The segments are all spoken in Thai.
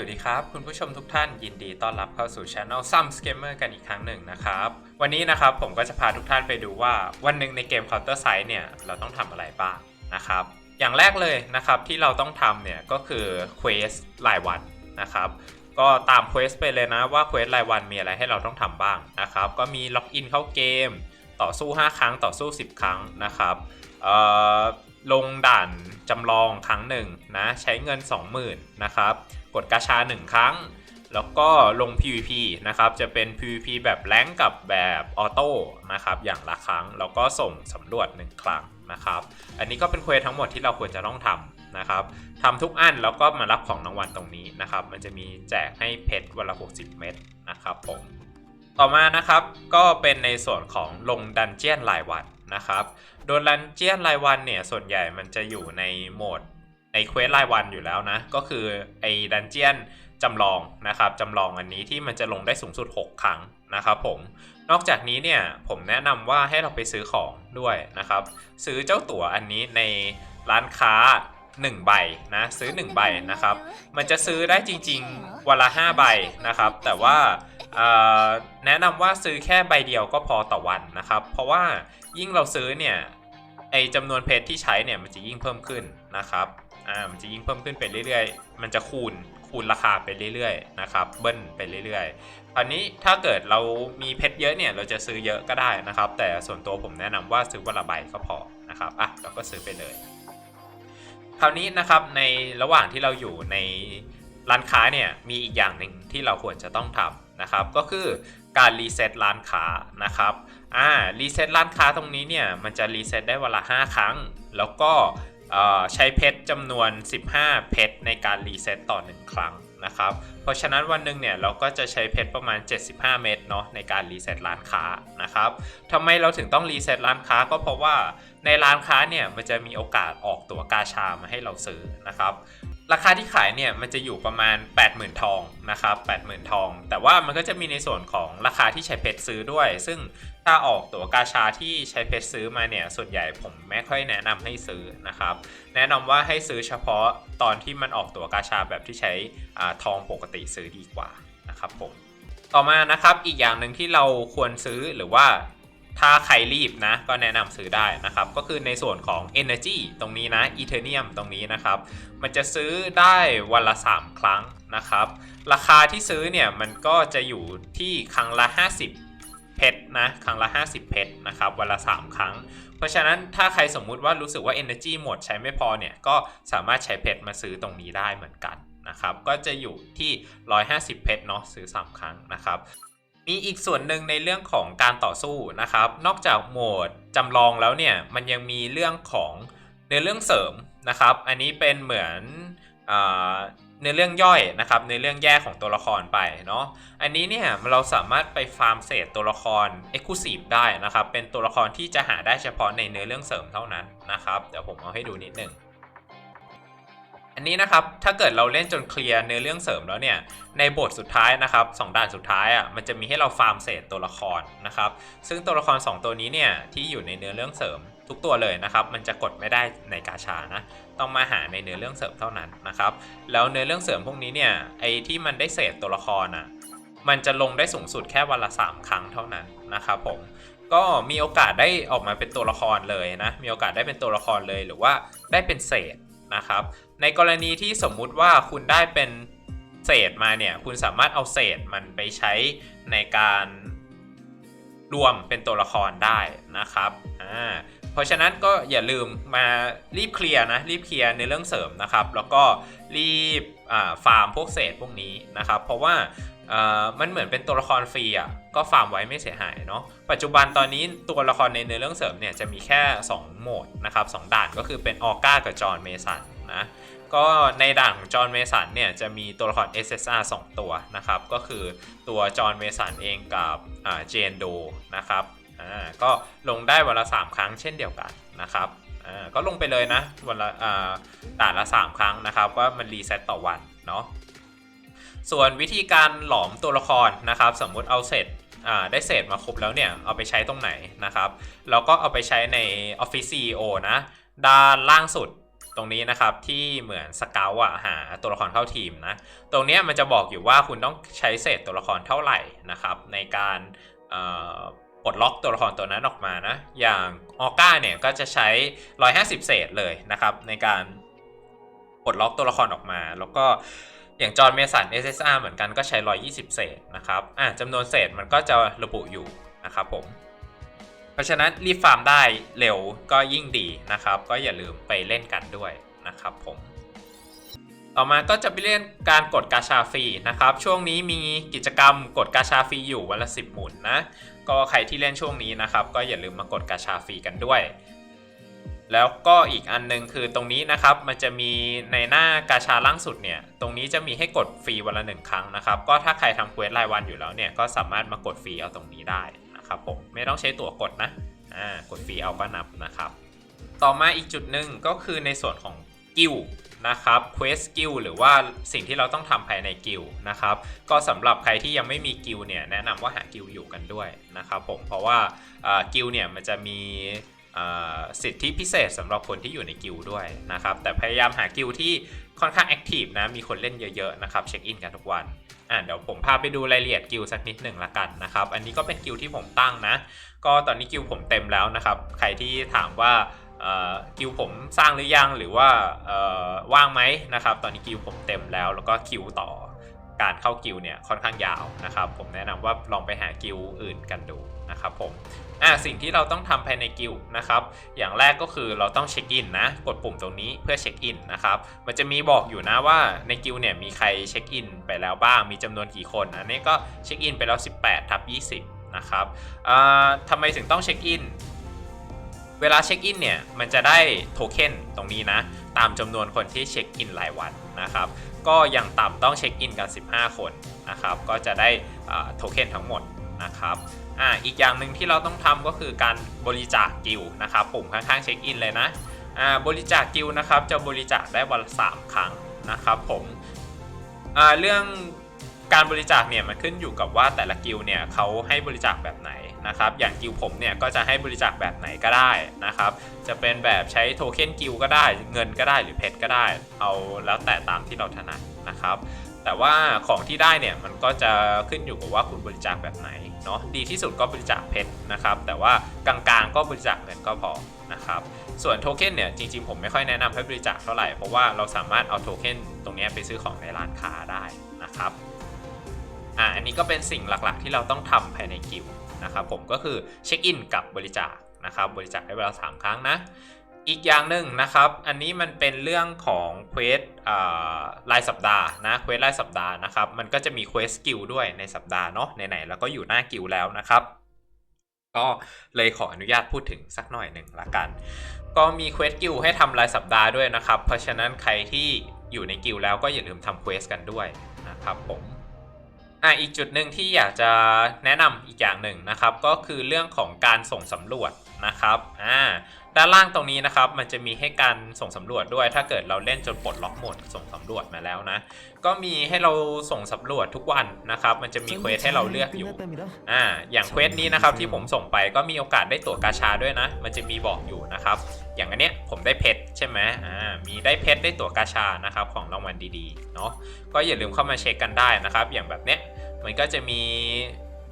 สวัสดีครับ คุณผู้ชมทุกท่านยินดีต้อนรับเข้าสู่ช anel Some Scammer กันอีกครั้งหนึ่งนะครับ วันนี้นะครับผมก็จะพาทุกท่านไปดูว่าวันหนึ่งในเกม Counter Strike เนี่ย เราต้องทำอะไรบ้างนะครับ อย่างแรกเลยนะครับที่เราต้องทำเนี่ย ก็คือ Quest รายวันนะครับ ก็ตาม Quest ไปเลยนะว่า Quest รายวันมีอะไรให้เราต้องทำบ้างนะครับ ก็มีล็อกอินเข้าเกม ต่อสู้ 5 ครั้งต่อสู้ 10 ครั้งนะครับเอ่อ ลงด่านจำลองครั้งหนึ่งนะใช้เงิน 20,000นะครับกดกาชา 1 ครั้ง แล้วก็ลง PVP นะครับจะเป็น PVP แบบแรงกับแบบออโต้นะครับอย่างละครั้ง แล้วก็ส่งสำรวจ 1 ครั้งนะครับอันนี้ก็เป็นเควสทั้งหมดที่เราควรจะต้องทำนะครับทำทุกอันแล้วก็มารับของรางวัลตรงนี้นะครับมันจะมีแจกให้เพชรวันละ 60 เม็ดนะครับผมต่อมานะครับก็เป็นในส่วนของลงดันเจียนรายวัน นะครับ โดนดันเจียนรายวันเนี่ยส่วนใหญ่มันจะอยู่ในโหมดในเควสรายวันอยู่แล้วนะ ก็คือไอ้ดันเจียนจำลองนะครับจำลองอันนี้ที่มันจะลงได้สูงสุด 6 ครั้งนะครับผม นอกจากนี้เนี่ยผมแนะนำว่าให้เราไปซื้อของด้วยนะครับ ซื้อเจ้าตั๋วอันนี้ในร้านค้า 1 ใบนะซื้อ 1 ใบนะครับ มันจะซื้อได้จริงๆวันละ 5 ใบนะครับ แต่ว่าเอ่อแนะนำว่าซื้อแค่ใบเดียวก็พอต่อวันนะครับ เพราะว่ายิ่งเราซื้อเนี่ยไอจำนวนเพชรที่ใช้เนี่ยมันจะยิ่งเพิ่มขึ้นนะครับอ่ามันจะยิ่งเพิ่มขึ้นไปเรื่อยๆ มันจะคูณคูณราคาไปเรื่อยๆนะครับเบิ้ลไปเรื่อยๆคราวนี้ถ้าเกิดเรามีเพชรเยอะเนี่ยเราจะซื้อเยอะก็ได้นะครับ แต่ส่วนตัวผมแนะนำว่าซื้อวันละใบก็พอนะครับอะเราก็ซื้อไปเลย คราวนี้นะครับในระหว่างที่เราอยู่ในร้านค้าเนี่ยมีอีกอย่างหนึ่งที่เราควรจะต้องทำนะครับ ก็คือการรีเซ็ตร้านค้านะครับอ่ารีเซ็ตร้านค้าตรงนี้เนี่ยมันจะรีเซ็ตได้วันละ 5 ครั้ง แล้วก็ใช้เพชรจำนวน 15 เพชรในการรีเซ็ตต่อ 1 ครั้ง นะครับ เพราะฉะนั้นวันหนึ่งเนี่ยเราก็จะใช้เพชรประมาณ 75 เม็ดเนาะในการรีเซ็ตร้านค้านะครับทำไมเราถึงต้องรีเซ็ตร้านค้าก็เพราะว่าในร้านค้าเนี่ยมันจะมีโอกาสออกตั๋วกาชามาให้เราซื้อนะครับ ราคาที่ขายเนี่ยมันจะอยู่ประมาณ 80,000 ทองนะครับ80,000 ทอง แต่ว่ามันก็จะมีในส่วนของราคาที่ใช้เพชรซื้อด้วย ซึ่งถ้าออกตัวกาชาที่ใช้เพชรซื้อมาเนี่ยส่วนใหญ่ผมไม่ค่อยแนะนำให้ซื้อนะครับแนะนำว่าให้ซื้อเฉพาะตอนที่มันออกตัวกาชาแบบที่ใช้อทองปกติซื้อดีกว่านะครับผมต่อมานะครับอีกอย่างหนึ่งที่เราควรซื้อหรือว่า ถ้าใครรีบนะก็แนะนำซื้อได้นะครับ ก็คือในส่วนของ Energy ตรงนี้นะ Ethereum ตรงนี้นะครับ มันจะซื้อได้วันละ 3 ครั้งนะครับ ราคาที่ซื้อเนี่ยมันก็จะอยู่ที่ครั้งละ 50 เพชรนะ ครั้งละ 50 เพชรนะครับวันละ 3 ครั้ง เพราะฉะนั้นถ้าใครสมมุติว่ารู้สึกว่า Energy หมดใช้ไม่พอเนี่ยก็สามารถใช้เพชรมาซื้อตรงนี้ได้เหมือนกันนะครับ ก็จะอยู่ที่ 150 เพชรเนาะซื้อ 3 ครั้งนะครับ มีอีกส่วนหนึ่งในเรื่องของการต่อสู้นะครับ นอกจากโหมดจำลองแล้วเนี่ยมันยังมีเรื่องของเนื้อเรื่องเสริมนะครับ อันนี้เป็นเหมือนเนื้อเรื่องย่อยนะครับเนื้อเรื่องแยกของตัวละครไปเนาะอันนี้เนี่ยเราสามารถไปฟาร์มเศษตัวละคร Exclusive ได้นะครับ เป็นตัวละครที่จะหาได้เฉพาะในเนื้อเรื่องเสริมเท่านั้นนะครับ เดี๋ยวผมเอาให้ดูนิดหนึ่ง อันนี้นะครับถ้าเกิดเราเล่นจนเคลียร์เนื้อเรื่องเสริมแล้วเนี่ยในบทสุดท้ายนะครับสองด่านสุดท้ายอะมันจะมีให้เราฟาร์มเศษตัวละครนะครับซึ่งตัวละคร 2 ตัวนี้เนี่ยที่อยู่ในเนื้อเรื่องเสริมทุกตัวเลยนะครับมันจะกดไม่ได้ในกาชานะต้องมาหาในเนื้อเรื่องเสริมเท่านั้นนะครับแล้วเนื้อเรื่องเสริมพวกนี้เนี่ยไอ้ที่มันได้เศษตัวละครอะมันจะลงได้สูงสุดแค่วันละ 3 ครั้งเท่านั้นนะครับผมก็มีโอกาสได้ออกมาเป็นตัวละครเลยนะมีโอกาสได้เป็นตัวละครเลยหรือว่าได้เป็นเศษ นะครับ ในกรณีที่สมมุติว่าคุณได้เป็นเศษมาเนี่ย คุณสามารถเอาเศษมันไปใช้ในการรวมเป็นตัวละครได้นะครับอ่าเพราะฉะนั้นก็อย่าลืมมารีบเคลียร์นะ รีบเคลียร์ในเรื่องเสริมนะครับ แล้วก็รีบอ่าฟาร์มพวกเศษพวกนี้นะครับ เพราะว่า มันเหมือนเป็นตัวละครฟรีอะก็ฟาร์มไว้ไม่เสียหายเนาะปัจจุบันตอนนี้ตัวละครในเนื้อเรื่องเสริมเนี่ยจะมีแค่ 2 โหมดนะครับสด่านก็คือเป็นออก้ากับจอห์นเมสันนะก็ในด่านของจอห์นเมสันเนี่ยจะมีตัวละคร SSR 2 ตัวนะครับก็คือตัวจอห์นเมสันเองกับเจนโดนะครับอ่าก็ลงได้วันละ 3 ครั้งเช่นเดียวกันนะครับอ่าก็ลงไปเลยนะวันละอ่าด่านละ 3 ครั้งนะครับว่ามันรีเซ็ตต่อวันเนาะ ส่วนวิธีการหลอมตัวละครนะครับ สมมุติเอาเสร็จได้เศษมาครบแล้วเนี่ยเอาไปใช้ตรงไหนนะครับแล้วก็เอาไปใช้ใน Office CEO นะ ด้านล่างสุดตรงนี้นะครับที่เหมือนสเกลอะหาตัวละครเข้าทีมนะ ตรงนี้มันจะบอกอยู่ว่าคุณต้องใช้เศษตัวละครเท่าไหร่นะครับ ในการปลดล็อกตัวละครตัวนั้นออกมานะ อย่างออก้าเนี่ยก็จะใช้ 150 เศษเลยนะครับ ในการปลดล็อกตัวละครออกมาแล้วก็ อย่างจอห์นเมสัน SSR เหมือนกันก็ใช้ 120 เศษนะครับอะจำนวนเศษมันก็จะระบุอยู่นะครับผม เพราะฉะนั้นรีบฟาร์มได้เร็วก็ยิ่งดีนะครับ ก็อย่าลืมไปเล่นกันด้วยนะครับผม ต่อมาก็จะไปเล่นการกดกาชาฟรีนะครับ ช่วงนี้มีกิจกรรมกดกาชาฟรีอยู่วันละ 10 หมุนนะ ก็ใครที่เล่นช่วงนี้นะครับ ก็อย่าลืมมากดกาชาฟรีกันด้วย แล้วก็อีกอันนึงคือตรงนี้นะครับมันจะมีในหน้ากาชาล่างสุดเนี่ยตรงนี้จะมีให้กดฟรีวันละหนึ่งครั้งนะครับก็ถ้าใครทำเควสรายวันอยู่แล้วเนี่ยก็สามารถมากดฟรีเอาตรงนี้ได้นะครับผมไม่ต้องใช้ตั๋วกดนะอ่ากดฟรีเอาก็นับนะครับต่อมาอีกจุดหนึ่งก็คือในส่วนของกิลนะครับเควสกิลหรือว่าสิ่งที่เราต้องทำภายในกิลนะครับก็สำหรับใครที่ยังไม่มีกิลเนี่ยแนะนำว่าหากิลอยู่กันด้วยนะครับผมเพราะว่ากิลเนี่ยมันจะมี สิทธิพิเศษสำหรับคนที่อยู่ในกิลด้วยนะครับ แต่พยายามหากิลที่ค่อนข้างแอคทีฟนะ มีคนเล่นเยอะๆนะครับ เช็คอินกันทุกวัน อ่าเดี๋ยวผมพาไปดูรายละเอียดกิลสักนิดหนึ่งละกันนะครับ อันนี้ก็เป็นกิลที่ผมตั้งนะ ก็ตอนนี้กิลผมเต็มแล้วนะครับ ใครที่ถามว่ากิลผมสร้างหรือยังหรือว่าว่างไหมนะครับ ตอนนี้กิลผมเต็มแล้ว แล้วก็คิวต่อการเข้ากิลเนี่ยค่อนข้างยาวนะครับ ผมแนะนำว่าลองไปหากิลอื่นกันดูนะครับผม อ่าสิ่งที่เราต้องทำภายในกิลนะครับ อย่างแรกก็คือเราต้องเช็คอินนะ กดปุ่มตรงนี้เพื่อเช็คอินนะครับ มันจะมีบอกอยู่นะว่าในกิลเนี่ยมีใครเช็คอินไปแล้วบ้าง มีจำนวนกี่คน อันนี้ก็เช็คอินไปแล้ว 18ทับ20 นะครับอ่าทำไมถึงต้องเช็คอิน เวลาเช็คอินเนี่ย มันจะได้โทเค็นตรงนี้นะ ตามจำนวนคนที่เช็คอินรายวันนะครับ ก็อย่างต่ำต้องเช็คอินกัน 15 คนนะครับ ก็จะได้โทเค็นทั้งหมดนะครับ อ่าอีกอย่างหนึ่งที่เราต้องทำก็คือการบริจาคกิลนะครับปุ่มข้างๆเช็คอินเลยนะอ่าบริจาคกิลนะครับจะบริจาคได้วันละ3ครั้งนะครับผมอ่าเรื่องการบริจาคเนี่ยมันขึ้นอยู่กับว่าแต่ละกิลเนี่ยเขาให้บริจาคแบบไหนนะครับอย่างกิลผมเนี่ยก็จะให้บริจาคแบบไหนก็ได้นะครับจะเป็นแบบใช้โทเค็นกิลก็ได้เงินก็ได้หรือเพชรก็ได้ เอาแล้วแต่ตามที่เราถนัดนะครับ แต่ว่าของที่ได้เนี่ยมันก็จะขึ้นอยู่กับว่าคุณบริจาคแบบไหนเนาะดีที่สุดก็บริจาคเพชรนะครับ แต่ว่ากลางๆก็บริจาคเงินก็พอนะครับส่วนโทเค็นเนี่ยจริงๆ ผมไม่ค่อยแนะนำให้บริจาคเท่าไหร่ เพราะว่าเราสามารถเอาโทเค็นตรงนี้ไปซื้อของในร้านค้าได้นะครับอ่าอันนี้ก็เป็นสิ่งหลักๆ ที่เราต้องทำภายในกิลด์นะครับผมก็คือเช็คอินกับบริจาคนะครับบริจาคได้เวลา 3 ครั้งนะ อีกอย่างหนึ่งนะครับ อันนี้มันเป็นเรื่องของเควสรายสัปดาห์นะเควสรายสัปดาห์นะครับ มันก็จะมีเควสกิลด้วยในสัปดาห์เนาะไหนๆแล้วก็อยู่หน้ากิลแล้วนะครับ ก็เลยขออนุญาตพูดถึงสักหน่อยหนึ่งละกัน ก็มีเควสกิลให้ทำรายสัปดาห์ด้วยนะครับ เพราะฉะนั้นใครที่อยู่ในกิลแล้วก็อย่าลืมทำเควสกันด้วยนะครับผมอะอีกจุดหนึ่งที่อยากจะแนะนำอีกอย่างหนึ่งนะครับ ก็คือเรื่องของการส่งสำรวจ นะครับอ่าด้านล่างตรงนี้นะครับมันจะมีให้การส่งสำรวจด้วย ถ้าเกิดเราเล่นจนปลดล็อกโหมดส่งสำรวจมาแล้วนะ ก็มีให้เราส่งสำรวจทุกวันนะครับ มันจะมีเควสให้เราเลือกอยู่อ่าอย่างเควสนี้นะครับที่ผมส่งไปก็มีโอกาสได้ตั๋วกาชาด้วยนะ มันจะมีบอกอยู่นะครับ อย่างอันเนี้ยผมได้เพชรใช่ไหมอ่ามีได้เพชรได้ตั๋วกาชานะครับของรางวัลดีๆเนาะก็อย่าลืมเข้ามาเช็คกันได้นะครับ อย่างแบบเนี้ยมันก็จะมี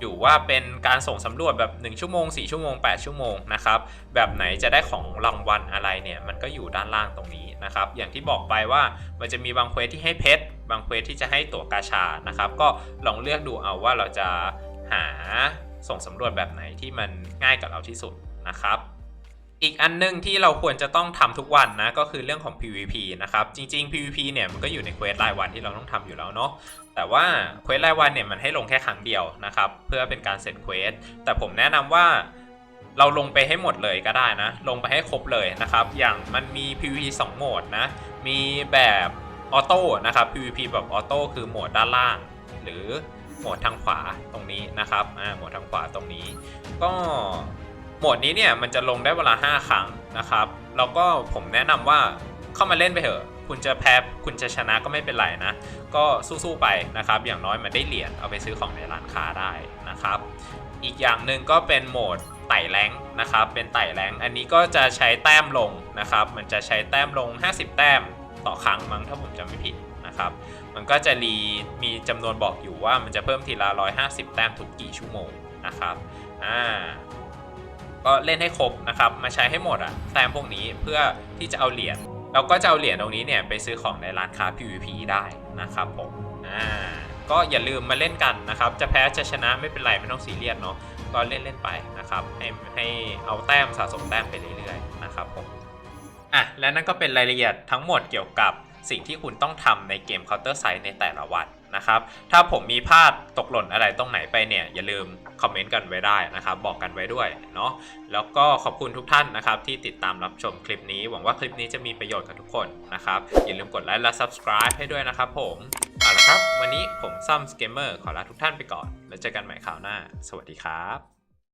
อยู่ว่าเป็นการส่งสำรวจแบบ 1 ชั่วโมง 4 ชั่วโมง 8 ชั่วโมงนะครับแบบไหนจะได้ของรางวัลอะไรเนี่ยมันก็อยู่ด้านล่างตรงนี้นะครับอย่างที่บอกไปว่ามันจะมีบางเควสที่ให้เพชรบางเควสที่จะให้ตั๋วกาชานะครับก็ลองเลือกดูเอาว่าเราจะหาส่งสำรวจแบบไหนที่มันง่ายกับเราที่สุดนะครับ อีกอันหนึงที่เราควรจะต้องทำทุกวันนะก็คือเรื่องของ PVP นะครับจริงๆ PVP เนี่ยมันก็อยู่ในเควสรายวันที่เราต้องทำอยู่แล้วเนาะแต่ว่าเควสรายวันเนี่ยมันให้ลงแค่ครั้งเดียวนะครับเพื่อเป็นการเสร็จเควสแต่ผมแนะนำว่าเราลงไปให้หมดเลยก็ได้นะ ลงไปให้ครบเลยนะครับ อย่างมันมี PVP 2โหมดนะ มีแบบออโต้นะครับ PVP แบบออโต้คือโหมดด้านล่าง หรือโหมดทางขวาตรงนี้นะครับ อ่า โหมดทางขวาตรงนี้ ก็ โหมดนี้เนี่ยมันจะลงได้เวลา 5 ครั้งนะครับแล้วก็ผมแนะนำว่าเข้ามาเล่นไปเถอะ คุณจะแพ้คุณจะชนะก็ไม่เป็นไรนะ ก็สู้ๆไปนะครับ อย่างน้อยมันได้เหรียญเอาไปซื้อของในร้านค้าได้นะครับ อีกอย่างหนึ่งก็เป็นโหมดไต่แรงนะครับ เป็นไต่แรงอันนี้ก็จะใช้แต้มลงนะครับ มันจะใช้แต้มลง 50 แต้มต่อครั้งมั้งถ้าผมจำไม่ผิดนะครับ มันก็จะรีมีจำนวนบอกอยู่ว่ามันจะเพิ่มทีละ 150 แต้มทุกกี่ชั่วโมงนะครับ อ่า ก็เล่นให้ครบนะครับมาใช้ให้หมดอะแต้มพวกนี้เพื่อที่จะเอาเหรียญเราก็จะเอาเหรียญตรงนี้เนี่ยไปซื้อของในร้านค้า PVP ได้นะครับผมอ่าก็อย่าลืมมาเล่นกันนะครับ จะแพ้จะชนะไม่เป็นไรไม่ต้องซีเรียสเนาะก็เล่นเล่นไปนะครับให้ให้เอาแต้มสะสมแต้มไปเรื่อยๆนะครับผมอะและนั่นก็เป็นรายละเอียดทั้งหมดเกี่ยวกับสิ่งที่คุณต้องทำในเกม Counter Strike ในแต่ละวัน นะครับ ถ้าผมมีพลาดตกหล่นอะไรตรงไหนไปเนี่ย อย่าลืมคอมเมนต์กันไว้ได้นะครับ บอกกันไว้ด้วยเนาะแล้วก็ขอบคุณทุกท่านนะครับที่ติดตามรับชมคลิปนี้ หวังว่าคลิปนี้จะมีประโยชน์กับทุกคนนะครับ อย่าลืมกดไลค์และ subscribe ให้ด้วยนะครับผมเอาละครับ วันนี้ผมซัมสเกมเมอร์ขอลาทุกท่านไปก่อน แล้วเจอกันใหม่คราวหน้า สวัสดีครับ